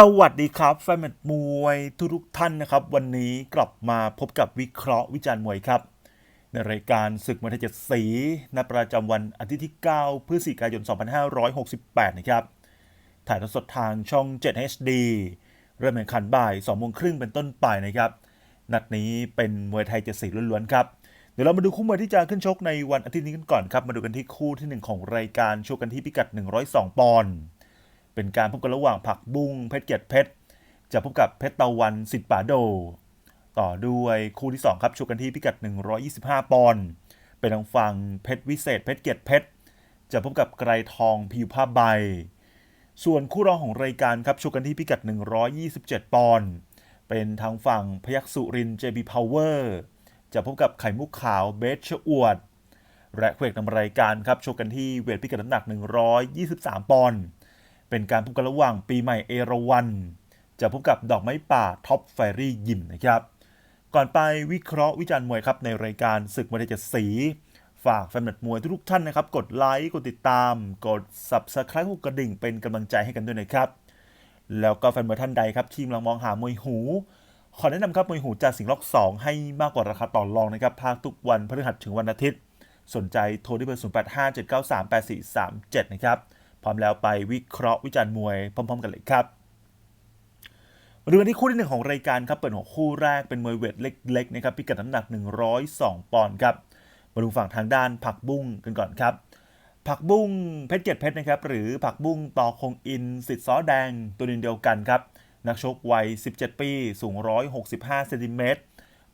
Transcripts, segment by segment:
สวัสดีครับแฟนมตช์มวยทุกทุกท่านนะครับ วันนี้กลับมาพบกับวิเคราะห์วิจารณ์มวยครับ ในรายการศึกมวยไทยเจ็ดสีณประจำวันอาทิตย์ที่ 9 พฤศจิกายน 2568 นะครับ ถ่ายทอดสดทางช่อง 7 HD เริ่มแข่งขันบ่าย2โมงครึ่งเป็นต้นไปนะครับ นัดนี้เป็นมวยไทยเจ็ดสีล้วนๆ ครับ เดี๋ยวเรามาดูคู่มวยที่จะขึ้นชกในวันอาทิตย์นี้กันก่อนครับ มาดูกันที่คู่ที่ 1 ของรายการชกกันที่พิกัด 102 ปอนด์ เป็นการพบกันระหว่างผักบุ้งเพชรเกียรติเพชร จะพบกับเพชรตะวันสิทธิ์ป่าโด ต่อด้วยคู่ที่ 2 ครับชกกันที่พิกัด 125 ปอนด์เป็นทางฝั่งเพชรวิเศษเพชรเกียรติเพชร จะพบกับไกรทองผิวผ้าใบ ส่วนคู่รองของรายการครับชกกันที่พิกัด 127 ปอนด์เป็นทางฝั่งพยัคฆ์สุรินทร์ JB Power จะพบกับไข่มุกขาวเบสชอวดและคู่เอกนำรายการครับชกกันที่เวทพิกัดน้ำหนัก 123 ปอนด์ เป็นการพบกันระหว่างปีใหม่เอราวัน จะพบกับดอกไม้ป่าท็อปไฟรี่ยิมนะครับ ก่อนไปวิเคราะห์วิจารณ์มวยครับในรายการศึกมวยเจ็ดสี ฝากแฟนมตช์มวยทุกท่านนะครับ กดไลค์ กดติดตาม กด Subscribe กดกระดิ่ง เป็นกำลังใจให้กันด้วยนะครับ แล้วก็แฟนมวยท่านใดครับที่กำลังมองหามวยหู ขอแนะนำครับมวยหูจากสิงล็อก 2 ให้มากกว่าราคาต่อรองนะครับ ภาคทุกวันพฤหัสถึงวันอาทิตย์ สนใจโทรที่เบอร์ 0857938437 นะครับ ร้อมแล้วไปวิเคราะห์วิจารณ์มวยพร้อม ๆ กันเลยครับมาดูกันที่คู่ที่หนึ่งของรายการครับเปิดหัวคู่แรกเป็นมวยเวทเล็กๆนะครับพิกัดน้ำหนัก 102 ปอนด์ครับมาดูฝั่งทางด้านผักบุ้งกันก่อนครับ ผักบุ้งเพชรเกียรติเพชรนะครับหรือผักบุ้งต่อคงอินสิทธิ์ซอแดงตัวเดียวกันครับนักชกวัย 17 ปี สูง 165 เซนติเมตร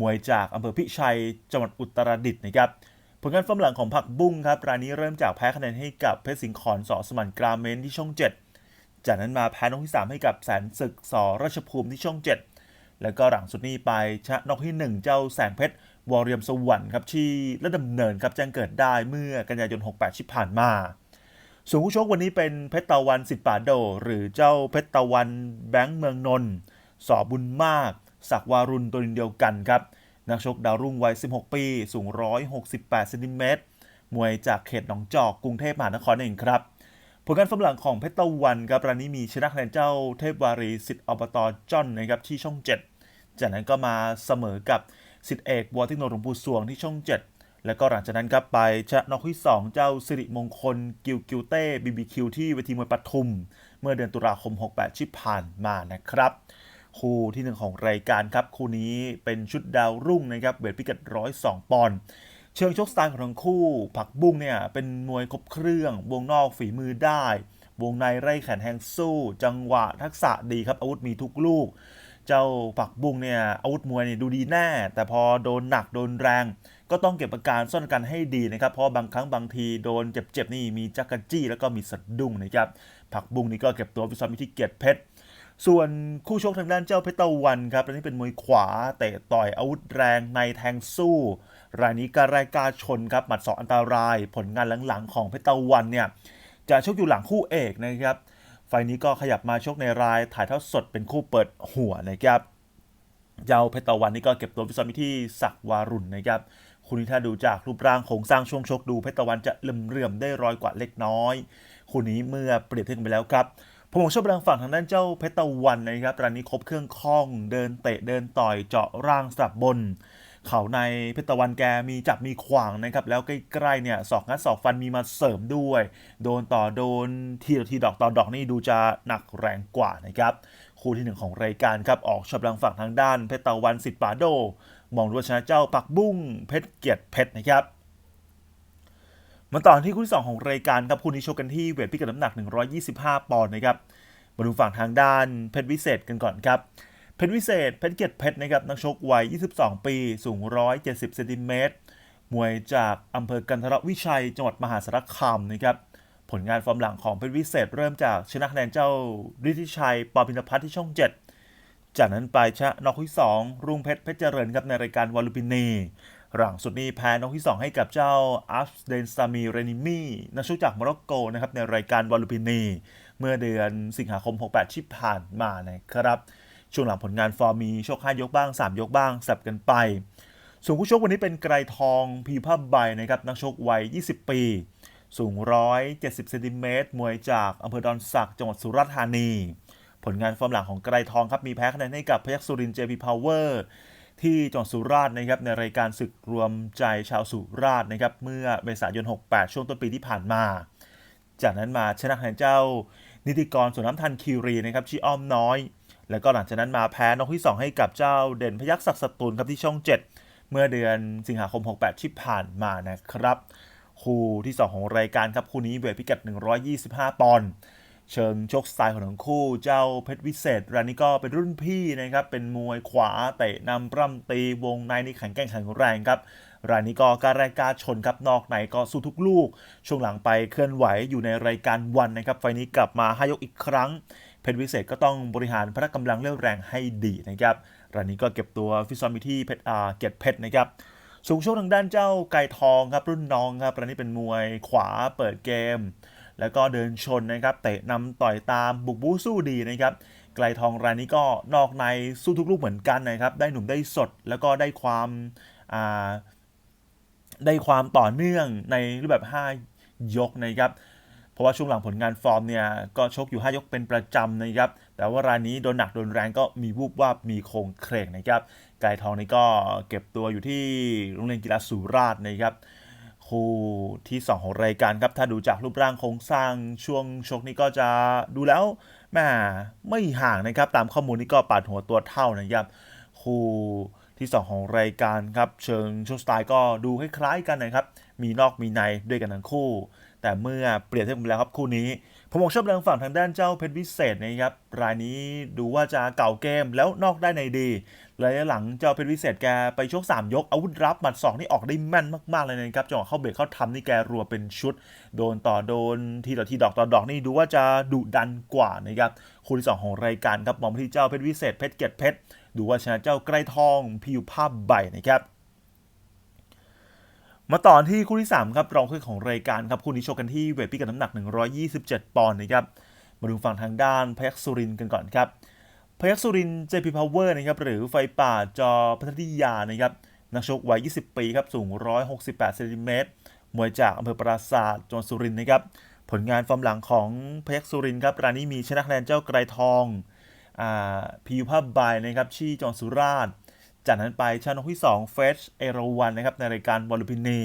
มวยจากอำเภอพิชัยจังหวัดอุตรดิตถ์นะครับ ผลงานฟอร์มหลังของผักบุ้งครับรายนี้เริ่มจากแพ้คะแนนให้กับเพชรสิงห์ขอนสอสมันกราเมนที่ช่อง 7 จากนั้นมาแพ้นกที่ 3 ให้กับแสนศึกสอราชภูมิที่ช่อง 7 แล้วก็หลังสุดนี้ไปชนะนกที่ 1 เจ้าแสงเพชรวอรเรียมสวรรค์ครับที่ระดำเนินครับแจ้งเกิดได้เมื่อกันยายน 68 ที่ผ่านมา ส่วนผู้ชกวันนี้เป็นเพชรตะวันสิทธิ์ป่าโด หรือเจ้าเพชรตะวันแบงค์เมืองนนท์สอบุญมาก ศักวารุณตัวเดียวกันครับ นักชกดาวรุ่งวัย 16 ปี สูง 168เซนติเมตรมวยจากเขตหนองจอกกรุงเทพมหานครเองครับ ผลงานฟอร์มหลังของเพชรตะวันครับรายนี้มีชนะคะแนนเจ้าเทพวารีสิทธิ์อบตจอนนะครับที่ช่อง 7 จากนั้นก็มาเสมอกับสิทธิเอกบัวทคโนโลยีปูสวงที่ช่อง 7 แล้วก็หลังจากนั้นครับไปชนะนอกที่ 2 เจ้าสิริมงคลกิวกิวเต้บีบีคิวที่เวทีมวยปทุม เมื่อเดือนตุลาคม 68 ที่ผ่านมานะครับ คู่ที่หนึ่งของรายการครับ คู่นี้เป็นชุดดาวรุ่งนะครับเวทพิกัด 102 ปอนด์เชิงชกสไตล์ของทั้งคู่ ผักบุ้งเนี่ยเป็นมวยครบเครื่อง วงนอกฝีมือได้ วงในไร่แขนแหงสู้ จังหวะทักษะดีครับอาวุธมีทุกลูก เจ้าผักบุ้งเนี่ยอาวุธมวยเนี่ยดูดีแน่ แต่พอโดนหนักโดนแรง ก็ต้องเก็บอาการซ่อนการให้ดีนะครับ เพราะบางครั้งบางทีโดนเจ็บๆนี่มีจักรจี้แล้วก็มีสะดุ้งนะครับผักบุ้งนี่ก็เก็บตัวฟิซ้อมอยู่ที่เกียรติเพชร ส่วนคู่ชกทางด้านเจ้าเพชรตะวันครับอันนี้เป็นมวยขวาเตะต่อยอาวุธแรงในแทงสู้ รายนี้การรายการชนครับหมัดสองอันตราย ผลงานหลังๆของเพชรตะวันเนี่ยจะชกอยู่หลังคู่เอกนะครับไฟนี้ก็ขยับมาชกในรายถ่ายทอดสดเป็นคู่เปิดหัวนะครับเจ้าเพชรตะวันนี่ก็เก็บตัวฟิซ้อมที่สักวารุณนะครับคุณนี้ถ้าดูจากรูปร่างโครงสร้างช่วงชกดูเพชรตะวันจะเลื่อมๆได้รอยกว่าเล็กน้อย คู่นี้เมื่อเปรียบเทียบกันไปแล้วครับ ผมชอบทางฝั่งทางด้านเจ้าเพชรตะวันนะครับตอนนี้ครบเครื่องคล่องเดินเตะเดินต่อยเจาะร่างสลับบน เขาในเพชรตะวันแกมีจับมีขวางนะครับ แล้วใกล้ๆเนี่ยศอกงัดศอกฟันมีมาเสริมด้วย โดนต่อโดนทีทีดอกต่อดอกนี่ดูจะหนักแรงกว่านะครับคู่ที่หนึ่งของรายการครับออกชอบทางฝั่งทางด้านเพชรตะวันสิทธิ์ป่าโด มองดูว่าชนะเจ้าปักบุ้งเพชรเกียรติเพชรนะครับ มาต่อที่คู่ที่ 2 ของรายการครับคู่นี้ชกกันที่เวทพิกัดน้ำหนัก 125 ปอนด์นะครับมาดูฝั่งทางด้านเพชรวิเศษกันก่อนครับเพชรวิเศษเพชรเกียรติเพชรนะครับนักชกวัย 22 ปี สูง 170เซนติเมตรมวยจากอำเภอกันทรวิชัย จังหวัดมหาสารคามนะครับผลงานฟอร์มหลังของเพชรวิเศษ เริ่มจากชนะคะแนนเจ้าฤทธิชัยปอพินพัฒน์ที่ช่อง 7 จากนั้นไปชนะนอกที่2รุ่งเพชรเพชรเจริญครับในรายการวอลลุปินี หลังสุดนี้แพ้นอกที่ 2 ให้กับเจ้าอัฟเดนซามีเรนิมีนักชกจากโมร็อกโกนะครับในรายการวอลลุปินี เมื่อเดือนสิงหาคม 68 ที่ผ่านมานะครับช่วงหลังผลงานฟอร์มมีโชค5ยกบ้าง 3 ยกบ้างสับกันไป ส่วนผู้ชกวันนี้เป็นไกรทองพีผ้าใบนะครับนักชกวัย 20 ปี สูง 170เซนติเมตรมวยจากอำเภอดอนสักจังหวัดสุราษฎร์ธานี ผลงานฟอร์มหลังของไกรทองครับมีแพ้คะแนนให้กับพยัคฆ์สุรินทร์ JP Power ที่จังหวัดสุราษฎร์นะครับในรายการศึกรวมใจชาวสุราษฎร์นะครับเมื่อเมษายน 68 ช่วงต้นปีที่ผ่านมา จากนั้นมาชนะคะแนนเจ้า นิติกรสวนน้ำทันคิรีนะครับชื่ออ้อมน้อย แล้วก็หลังจากนั้นมาแพ้นกที่ 2 ให้กับเจ้าเด่นพยัคฆ์ศักดิ์สตูลครับที่ช่อง 7 เมื่อเดือนสิงหาคม 68 ที่ผ่านมานะครับคู่ที่ 2 ของรายการครับคู่นี้เวทพิกัด 125 ปอนด์ เชิงชกสไตล์ของทั้งคู่ เจ้าเพชรวิเศษรายนี้ก็เป็นรุ่นพี่นะครับ เป็นมวยขวาเตะนำปร่ำตีวงในนี่แข็งแกร่งแข็งแรงครับรายนี้ก็การแรกการชนครับนอกในก็สู้ทุกลูก ช่วงหลังไปเคลื่อนไหวอยู่ในรายการวันนะครับ ไฟนี้กลับมาให้ยกอีกครั้ง เพชรวิเศษก็ต้องบริหารพละกำลังเรี่ยวแรงให้ดีนะครับรายนี้ก็เก็บตัวฟิตซ้อมอยู่ที่เพชรอาเกียรติเพชรนะครับสูงโชคทางด้านเจ้าไก่ทองครับรุ่นน้องครับรายนี้เป็นมวยขวาเปิดเกม แล้วก็เดินชนนะครับเตะนำต่อยตามบุกบู้สู้ดีนะครับไกลทองรายนี้ก็นอกในสู้ทุกลูกเหมือนกันนะครับ ได้หนุ่มได้สดแล้วก็ได้ความาได้ความต่อเนื่องในรูปแบบ 5 ยกนะครับ เพราะว่าช่วงหลังผลงานฟอร์มเนี่ย ก็ชกอยู่ 5 ยกเป็นประจำนะครับ แต่ว่ารายนี้โดนหนักโดนแรงก็มีวูบวาบมีโครงเครงนะครับ ไก่ทองนี่ก็เก็บตัวอยู่ที่โรงเรียนกีฬาสุราษฎร์นะครับ คู่ที่ 2 ของรายการครับ ถ้าดูจากรูปร่างโครงสร้างช่วงชกนี้ก็จะดูแล้วแม่ไม่ห่างนะครับ ตามข้อมูลนี้ก็ปาดหัวตัวเท่านะครับ คู่ที่ 2 ของรายการครับ เชิงชกสไตล์ก็ดูคล้ายๆกันนะครับ มีนอกมีในด้วยกันทั้งคู่ แต่เมื่อเปรียบเทียบกันแล้วครับคู่นี้ ผมบอกชอบแรงฝั่งทางด้านเจ้าเพชรวิเศษนะครับ รายนี้ดูว่าจะเก่าเกมแล้วนอกได้ในดีระยะหลังเจ้าเพชรวิเศษแกไปชก3ยกอาวุธรับหมัดสองนี่ออกได้แม่นมากๆเลยนะครับจังหวะเข้าเบรกเข้าทำนี่แกรัวเป็นชุด โดนต่อโดนทีต่อทีดอกต่อดอกนี่ดูว่าจะดุดันกว่านะครับคู่ที่สองของรายการครับมองไปที่เจ้าเพชรวิเศษเพชรเกียรติเพชรดูว่าชนะเจ้าไกรทองพิวภาพใบนะครับ มาต่อที่คู่ที่ 3 ครับ รองคู่ของรายการครับ คู่นี้ชกกันที่เวทพิกัดน้ำหนัก 127 ปอนด์นะครับ มาดูฝั่งทางด้านพยัคฆ์สุรินกันก่อนครับพยัคฆ์สุรินทร์ JP Power นะครับ หรือไฟป่าจอพัทยานะครับ นักชกวัย 20 ปีครับ สูง 168เซนติเมตรมวยจากอำเภอปราศาสตร์จังหวัดสุรินนะครับ ผลงานฟอร์มหลังของพยัคฆ์สุรินครับ รายนี้มีชนะคะแนนเจ้าไกรทอง อ่าพิวภาพบายนะครับที่จังหวัดสุราษฎร์ จากนั้นไปชนะที่2เฟสเอราวันนะครับในรายการบอลลูพินี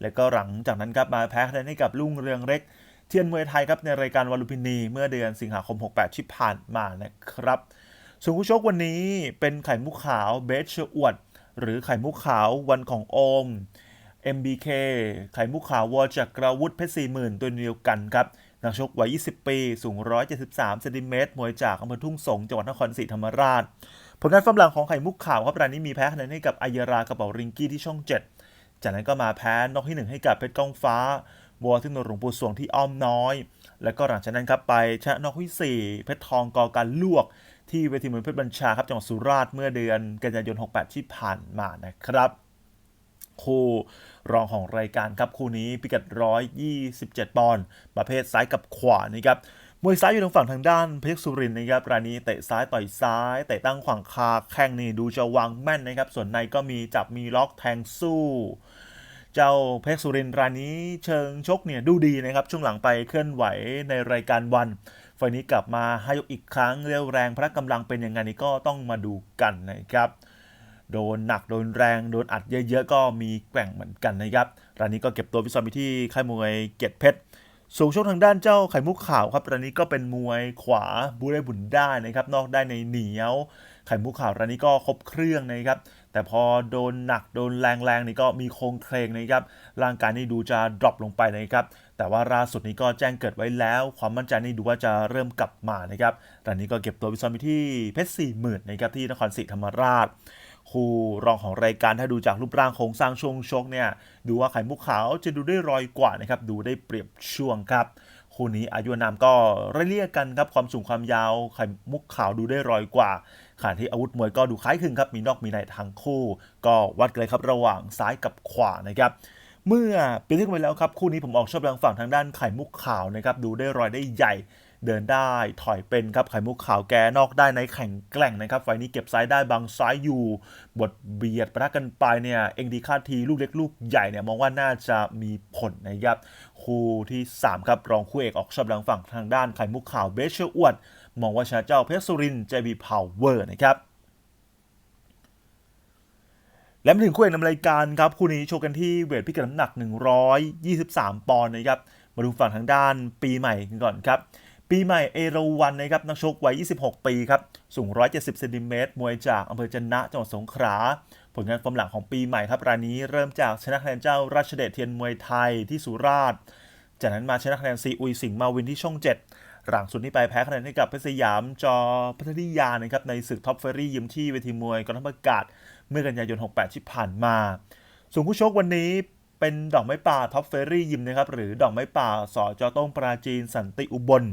แล้วก็หลังจากนั้นครับมาแพ้คะแนนให้กับลุงเรืองเล็ก เทียนมวยไทยครับในรายการวอลลูพินี เมื่อเดือนสิงหาคม 68 ที่ผ่านมานะครับ ส่วนคู่ชกวันนี้เป็นไข่มุกขาวเบสเชอวด หรือไข่มุกขาววันของโอม MBK ไข่มุกขาววอจากกราวุธเพชรสี่หมื่นตัวเดียวกันครับนักชกวัย 20 ปี สูง 173เซนติเมตรมวยจากอำเภอทุ่งสง จังหวัดนครศรีธรรมราช ผลงานฟอร์มหลังของไข่มุกขาวครับรายนี้มีแพ้คะแนนให้กับอายรากระเป๋าริงกี้ที่ช่อง 7 จากนั้นก็มาแพ้นอกที่ 1 ให้กับเพชรก้องฟ้า บัวที่นหลวงปู่สวงที่อ้อมน้อย แล้วก็หลังจากนั้นครับไปชนะนอกที่ 4 เพชรทองกอการลวก ที่เวทีมวยเพชรบัญชาครับจังหวัดสุราษฎร์เมื่อเดือนกันยายน 68 ที่ผ่านมานะครับคู่รองของรายการครับคู่นี้พิกัด 127 ปอนด์ประเภทซ้ายกับขวานะครับ มวยซ้ายอยู่ทางฝั่งทางด้านเพชรสุรินนะครับรายนี้เตะซ้ายต่อยซ้ายเตะตั้งขวางคาแข้งนี่ดูจะวางแม่นนะครับ ส่วนในก็มีจับมีล็อกแทงสู้ เจ้าเพชรสุรินรายนี้เชิงชกเนี่ยดูดีนะครับ ช่วงหลังไปเคลื่อนไหวในรายการวันไฟนี้กลับมาให้ยกอีกครั้งเรียวแรงพละกำลังเป็นยังไงนี่ก็ต้องมาดูกันนะครับโดนหนักโดนแรงโดนอัดเยอะๆก็มีแกว่งเหมือนกันนะครับรายนี้ก็เก็บตัวพิซซอมที่ค่ายมวยเกียรติเพชร สูงช่วงทางด้านเจ้าไข่มุกขาวครับรายนี้ก็เป็นมวยขวาบูได้บุญได้นะครับ นอกได้ในเหนียว ไข่มุกขาวรายนี้ก็ครบเครื่องนะครับ แต่พอโดนหนักโดนแรงๆนี่ก็มีโครงเครงนะครับ ร่างกายนี่ดูจะดรอปลงไปนะครับ แต่ว่าล่าสุดนี้ก็แจ้งเกิดไว้แล้ว ความมั่นใจนี่ดูว่าจะเริ่มกลับมานะครับรายนี้ก็เก็บตัวพิซซอมที่เพชรสี่หมื่นนะครับที่นครศรีธรรมราช คู่รองของรายการถ้าดูจากรูปร่างโครงสร้างช่วงชกเนี่ยดูว่าไข่มุกขาวจะดูได้รอยกว่านะครับดูได้เปรียบช่วงครับคู่นี้อายุนามก็เรียกกันครับความสูงความยาวไข่มุกขาวดูได้รอยกว่าขณะที่อาวุธมวยก็ดูคล้ายคลึงครับมีนอกมีในทั้งคู่ ก็วัดกันเลยครับระหว่างซ้ายกับขวานะครับเมื่อเปรียบเทียบกันไปแล้วครับคู่นี้ผมออกชอบทางฝั่งทางด้านไข่มุกขาวนะครับดูได้รอยได้ใหญ่ เดินได้ถอยเป็นครับไข่มุกขาวแกนอกได้ในแข่งแกร่งนะครับไฟนี้เก็บซ้ายได้บังซ้ายอยู่ บทเบียดประทะกันไปเนี่ยเองดีคาดทีลูกเล็กลูกใหญ่เนี่ยมองว่าน่าจะมีผลนะครับคู่ที่ 3 ครับ รองคู่เอกออกชอบทางฝั่งทางด้านไข่มุกขาวเบสเชอร์อวด มองว่าชนะเจ้าเพชรสุรินทร์ JB Power นะครับและมาถึงคู่เอกนำรายการครับ คู่นี้โชว์กันที่เวทพิกัดน้ำหนัก 123 ปอนด์นะครับ มาดูฝั่งทางด้านปีใหม่กันก่อนครับ ปีใหม่เอราวันนะครับนักชกวัย 26 ปีครับ สูง 170เซนติเมตรมวยจากอำเภอจันนะจังหวัดสงขลา ผลงานฟอร์มหลังของปีใหม่ครับรายนี้เริ่มจากชนะคะแนนเจ้าราชเดชเทียนมวยไทยที่สุราษฎร์ จากนั้นมาชนะคะแนนซีอุยสิงห์มาวินที่ช่อง 7 หลังสุดนี้ไปแพ้คะแนนให้กับเพชรสยามจอพัทยานะครับในศึกท็อปเฟอรี่ยิมที่เวทีมวยกองทัพอากาศเมื่อกันยายน 68 ที่ผ่านมา ส่วนผู้ชกวันนี้เป็นดอกไม้ป่าท็อปเฟอรี่ยิมนะครับหรือดอกไม้ป่าสอจอต้งปราจีนสันติอุบล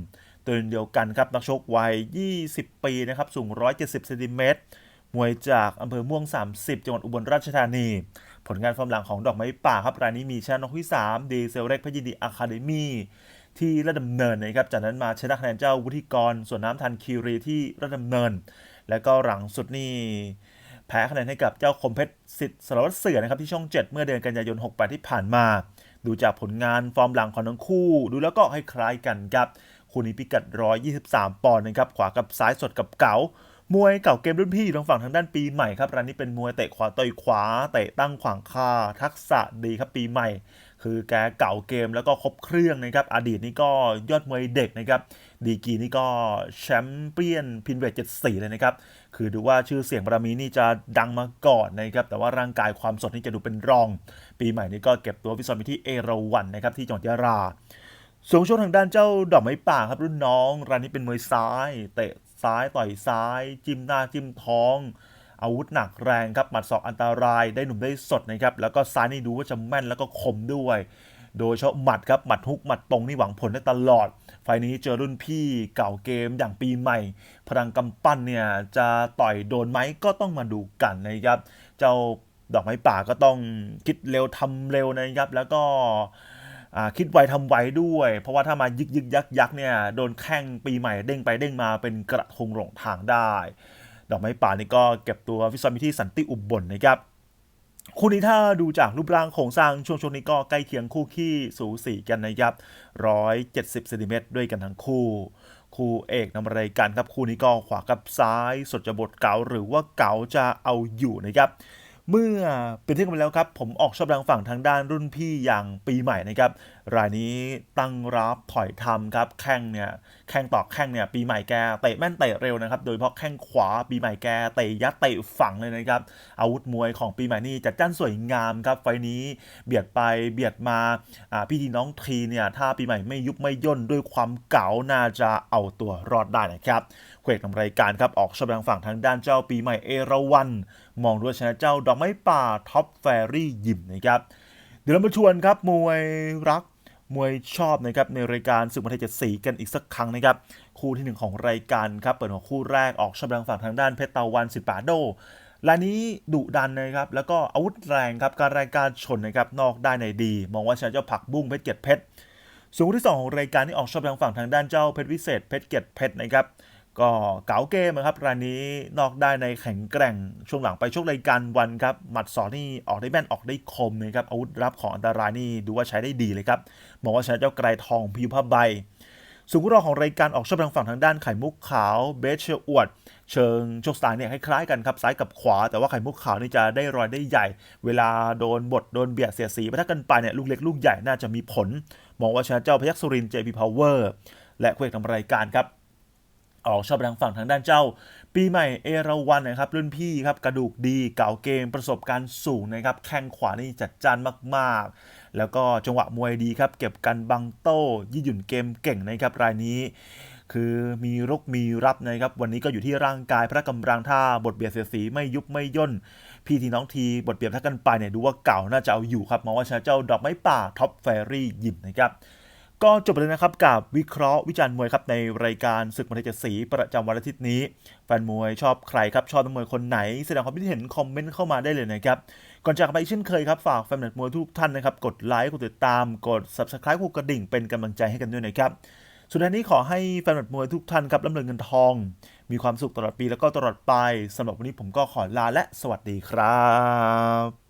ตัวเดียวกันครับนักชกวัย 20 ปีนะครับสูง 170เซนติเมตรมวยจากอำเภอม่วง 30 จังหวัดอุบลราชธานี ผลงานฟอร์มหลังของดอกไม้ป่าครับรายนี้มีชนะนกที่3ดีเซลเร็กพยินดีอะคาเดมี่ที่ระดำเนินนะครับจากนั้นมาชนะคะแนนเจ้าวุฒิกรส่วนน้ำทันคิรีที่ระดำเนิน แล้วก็หลังสุดนี่แพ้คะแนนให้กับเจ้าคมเพชรสิทธิ์สารวัตรเสือนะครับที่ช่อง 7 เมื่อเดือนกันยายน 68 ที่ผ่านมา ดูจากผลงานฟอร์มหลังของทั้งคู่ ดูแล้วก็คล้ายๆกันครับ คู่นี้พิกัด 123 ปอนด์นะครับขวากับซ้ายสดกับเก๋ามวยเก่าเกมรุ่นพี่อยู่ทางฝั่งทางด้านปีใหม่ครับร้ายนี้เป็นมวยเตะขวาต่อยขวาเตะตั้งขวางคาทักษะดีครับปีใหม่ คือแกเก่าเกมแล้วก็ครบเครื่องนะครับอดีตนี่ก็ยอดมวยเด็กนะครับดีกีนี่ก็แชมเปี้ยนพินเวทเจ็ดสี่เลยนะครับคือดูว่าชื่อเสียงบารมีนี่จะดังมาก่อนนะครับแต่ว่าร่างกายความสดนี่จะดูเป็นรอง ปีใหม่นี่ก็เก็บตัวฟิซอมที่เอราวันนะครับที่จังหวัดยะรา ส่วนช่วงทางด้านเจ้าดอกไม้ป่าครับรุ่นน้องรายนี้เป็นมวยซ้ายเตะซ้ายต่อยซ้าย จิ้มหน้าจิ้มท้อง อาวุธหนักแรงครับหมัดศอกอันตรายได้หนุ่มได้สดนะครับแล้วก็ซ้ายนี่ดูว่าจะแม่นแล้วก็คมด้วย โดยเฉพาะหมัดครับหมัดฮุกหมัดตรงนี่หวังผลได้ตลอด ไฟนี้เจอรุ่นพี่เก่าเกมอย่างปีใหม่ พลังกำปั้นเนี่ยจะต่อยโดนไหมก็ต้องมาดูกันนะครับเจ้าดอกไม้ป่าก็ต้องคิดเร็วทำเร็วนะครับแล้วก็ คิดไวทำไวด้วย เพราะว่าถ้ามายึกยึกยักยักเนี่ยโดนแข้งปีใหม่เด้งไปเด้งมาเป็นกระทงหลงทางได้ ดอกไม้ป่านี่ก็เก็บตัวฟิซอมิที่สันติอุบลนะครับคู่นี้ถ้าดูจากรูปร่างโครงสร้างช่วงช่วงนี้ก็ใกล้เคียงคู่ขี้สูสีกันนะครับ170เซนติเมตรด้วยกันทั้งคู่ คู่เอกนำรายการครับคู่นี้ก็ขวากับซ้ายสดจะบทเก๋าหรือว่าเก๋าจะเอาอยู่นะครับ เมื่อเป็นที่กันไปแล้วครับ ผมออกชอบแรงฝั่งทางด้านรุ่นพี่อย่างปีใหม่นะครับ รายนี้ตั้งรับถอยทำครับ แข้งเนี่ย แข้งต่อแข้งเนี่ย ปีใหม่แกเตะแม่นเตะเร็วนะครับ โดยเฉพาะแข้งขวาปีใหม่แกเตะยัดเตะฝังเลยนะครับ อาวุธมวยของปีใหม่นี่จัดจ้านสวยงามครับ ไฟนี้เบียดไปเบียดมา พี่ทีน้องทีเนี่ย ถ้าปีใหม่ไม่ยุบไม่ย่นด้วยความเก๋าน่าจะเอาตัวรอดได้นะครับ ควกนำรายการครับออกชอบแรงฝั่งทางด้านเจ้าปีใหม่เอราวัน มองด้วยชนะเจ้าดอกไม้ป่าท็อปแฟรี่ยิมนะครับเดี๋ยวเรามาชวนครับมวยรักมวยชอบนะครับในรายการสึกมวยไทยเจ็ดสีกันอีกสักครั้งนะครับคู่ที่หนึ่งของรายการครับเปิดหัวคู่แรกออกชอบแรงฝั่งทางด้านเพชรตาวันสิบปาโดรายนี้ดุดันนะครับแล้วก็อาวุธแรงครับการรายการชนนะครับนอกได้ในดี มองว่าชนะเจ้าผักบุ้งเพชรเกียรติเพชรส่วนที่ 2 ของรายการที่ออกชอบทางฝั่งทางด้านเจ้าเพชรวิเศษเพชรเกียรติเพชรนะครับ ก็เก๋าเกมนะครับรายนี้นอกได้ในแข็งแกร่งช่วงหลังไปช่วงรายการวันครับหมัดสอนนี่ออกได้แม่นออกได้คมนะครับอาวุธรับของอันตรายนี่ดูว่าใช้ได้ดีเลยครับมองว่าชนะเจ้าไกรทองพิวพใบสูงรอของรายการออกชอบทางฝั่งทางด้านไข่มุกขาวเบสเชอวด เชิงโชคสไตล์เนี่ยคล้ายๆกันครับซ้ายกับขวา แต่ว่าไข่มุกขาวนี่จะได้รอยได้ใหญ่ เวลาโดนบทโดนเบียดเสียสีไปถ้ากันไปเนี่ยลูกเล็กลูกใหญ่น่าจะมีผล มองว่าชนะเจ้าพยัคฆ์สุรินเจพีพาวเวอร์และคู่เอกทำรายการครับ ออกชอบทางฝั่งทางด้านเจ้า ปีใหม่เอราวันนะครับรุ่นพี่ครับกระดูกดีเก่าเกมประสบการณ์สูงนะครับแข้งขวานี่จัดจ้านมากๆ แล้วก็จังหวะมวยดีครับเก็บกันบังโต้ยืดหยุ่นเกมเก่งนะครับรายนี้คือมีรกมีรับนะครับ วันนี้ก็อยู่ที่ร่างกายพระกำลังท่าบทเบียดเสียสีไม่ยุบไม่ย่น พี่ทีน้องทีบทเบียดถ้ากันไปเนี่ยดูว่าเก่าน่าจะเอาอยู่ครับมองว่าชนะเจ้าดอกไม้ป่าท็อปแฟรี่ยิมนะครับ ก็จบไปเลยนะครับกับวิเคราะห์วิจารณ์มวยครับในรายการศึกมวยเจ็ดสีประจำวันอาทิตย์นี้ แฟนมวยชอบใครครับ ชอบนักมวยคนไหน แสดงความคิดเห็นคอมเมนต์เข้ามาได้เลยนะครับ ก่อนจากไปเช่นเคยครับฝากแฟนมวยทุกท่านนะครับ กดไลค์กดติดตาม กด subscribe กดกระดิ่งเป็นกำลังใจให้กันด้วยนะครับสุดท้ายนี้ขอให้แฟนมวยทุกท่านครับร่ำรวยเงินทอง มีความสุขตลอดปีแล้วก็ตลอดไปสำหรับวันนี้ผมก็ขอลาและสวัสดีครับ